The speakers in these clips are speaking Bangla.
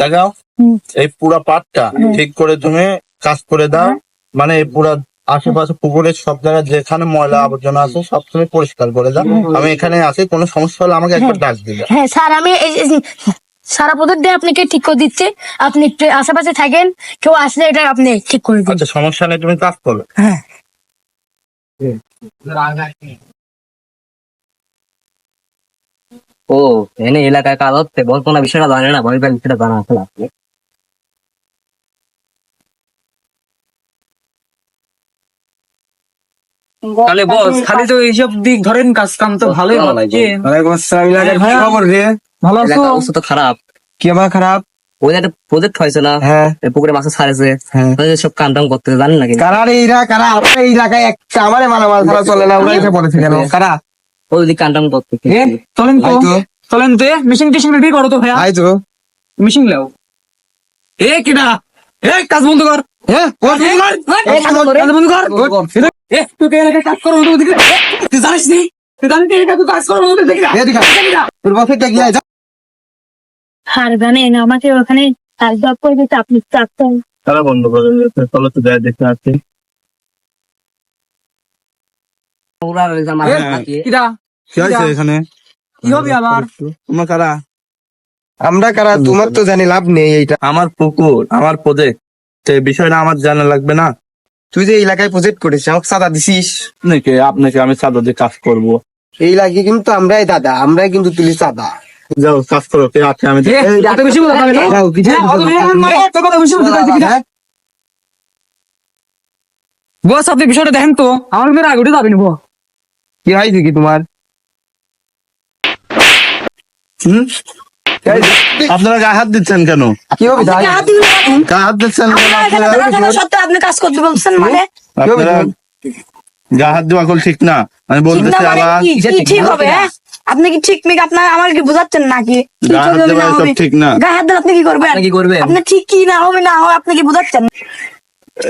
দেখাও। এই পুরা পাটটা ঠিক করে তুমি কাজ করে দাও। মানে এই পুরা আশেপাশে পুকুরের সব জায়গায় যেখানে ময়লা আবর্জনা আছে সব তুমি পরিষ্কার করে দাও। আমি এখানে আছি কোনো সমস্যা হলে আমাকে একবার ডাক দিবে। হ্যাঁ স্যার আমি সারা প্রজেক্ট দিয়ে আপনাকে ঠিক করে দিচ্ছি। আপনি একটু আশেপাশে থাকেন কেউ আসলে এটা আপনি ঠিক করে দিন। আচ্ছা সমস্যা নেই তুমি কাজ করবে হ্যাঁ। ও এনে এলাকায় কাজ হচ্ছে বর্তমানে বিষয়টা জানে না ভয় সেটা জানা আছে আপনি তাহলে বস খালি তো এইসব দিক ধরেন কাজ কাম তো ভালোই খবর রে? ভালো আছো? অবস্থা তো খারাপ। কি আমার খারাপ? ওই একটা প্রজেক্ট হয়েছে না? হ্যাঁ। পুকুরে মাছ ছাড়েছে হ্যাঁ। সব কাম টাম করতে জানেন নাকি? কারা রে এরা? কারা? আমার এই এলাকায় একটা আমারে মালামাল ছাড়া চলে না পড়েছে কেন? কারা? ওই টাম করতে এ চলেন তো। চলেন তো মেশিন টেশিন রেডি করো তো ভাইয়া। আই তো মেশিন লাও। এ কেডা? এ কাজ বন্ধ কর। হ্যাঁ এ, কাজ বন্ধ রে। কাজ বন্ধ কর। এ তুই কে এলাকায় কাজ করো ওদিকে তুই জানিস নি? তুই জানিস নি তুই কাজ করো ওদিকে দেখি এ দিকা তোর বসেরটা কি আছে আর জানেন আমাকে ওখানে কাজ জব করে দিতে আপনি চাপতেন তারা বন্ধ করে চলো তো যাই দেখতে আসছি রেজাল্ট কি হয়েছে এখানে? কি হবে আবার? তোমরা কারা? আমরা কারা? তোমার তো জানি লাভ নেই এইটা। আমার পুকুর আমার প্রজেক্ট এই বিষয়টা আমার জানা লাগবে না। তুই যে এই এলাকায় প্রজেক্ট করিস আমাকে সাদা দিছিস? আপনাকে আপনাকে আমি চাঁদা দিয়ে কাজ করব। এই লাগে কিন্তু আমরাই দাদা আমরাই কিন্তু তুলি সাদা। যাও কাজ করো কে আছে আমি এ, অত বেশি বলা যাবে না? যাও, কিছু বেশি কথা? হ্যাঁ? বস আপনি বিষয়টা দেখেন তো আমার কিন্তু রাগ উঠে যাবে নি কি হয়েছে কি তোমার? হুম? আপনারা গায়ে হাত দিচ্ছেন কেন? কি হবে গায়ে হাত দিচ্ছেন আপনি কাজ করতে বলছেন মানে? গায়ে হাত দেওয়া কল ঠিক না। আমি বলতেছি আবার। কি? কি ঠিক হবে হ্যাঁ? আপনি কি ঠিক মেক আপনার আমার কি বোঝাচ্ছেন নাকি? ঠিক না। গায়ে হাত আপনি কি করবেন? আপনি কি করবেন? আপনি ঠিক কি না হবে না হবে আপনি কি বোঝাচ্ছেন?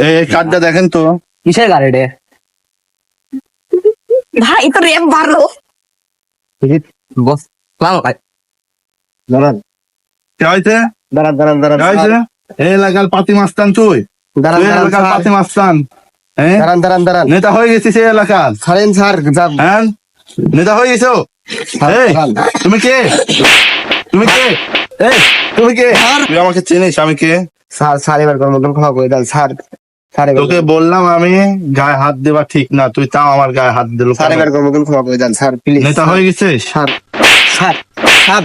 এই কার্ডটা দেখেন তো। কিসের গাড়ি রে? ভাই তো রেপ বাড়লো। বস সালাম ভাই। দাঁড়ান। কে হয়েছে? দাঁড়ান দাঁড়ান দাঁড়ান। হয়েছে? এই এলাকার পাতি মাস্তান তুই। দাঁড়ান এলাকার পাতি মাস্তান হ্যাঁ? দাঁড়ান দাঁড়ান দাঁড়ান। নেতা হয়ে গেছিস এই এলাকার। ছাড়েন স্যার হ্যাঁ? নেতা হয়ে গেছো? তুমি কে? তুমি কে? এই তুমি কে? তুই আমাকে চিনিস আমি কে? স্যার স্যার এবার কোনো মতন ক্ষমা করে দেন স্যার। তোকে বললাম আমি গায়ে হাত দেওয়া ঠিক না তুই তাও আমার গায়ে হাত দিল স্যার এবার কোনো মতন ক্ষমা করে দেন স্যার প্লিজ। নেতা হয়ে গেছে sir sir sir.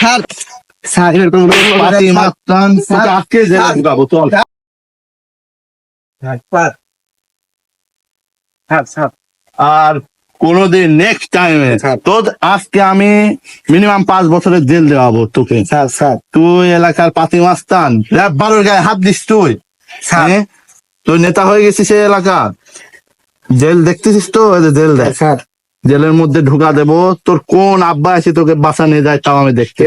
Sir sir এবার কোনো পাতি স্যার। আজকে জেলে ঢুকাবো চল। আর কোনোদিন নেক্সট টাইমে তোর আজকে আমি মিনিমাম পাঁচ বছরের জেল দেওয়াবো তোকে। Sir sir. তুই এলাকার পাতি মাস্তান র্যাব বারোর গায়ে হাত দিস তুই। স্যার। হ্যাঁ? তুই নেতা হয়ে গেছিস এই এলাকার। জেল দেখতেছিস তো? জেল দেখ। স্যার। জেলের মধ্যে ঢুকা দেব। তোর কোন আব্বা আছে তোকে বাসা নিয়ে যায় তাও আমি দেখতে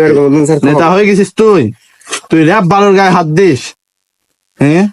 নেতা হয়ে গেছিস তুই? তুই র্যাব বারোর গায়ে হাত দিস। হ্যাঁ?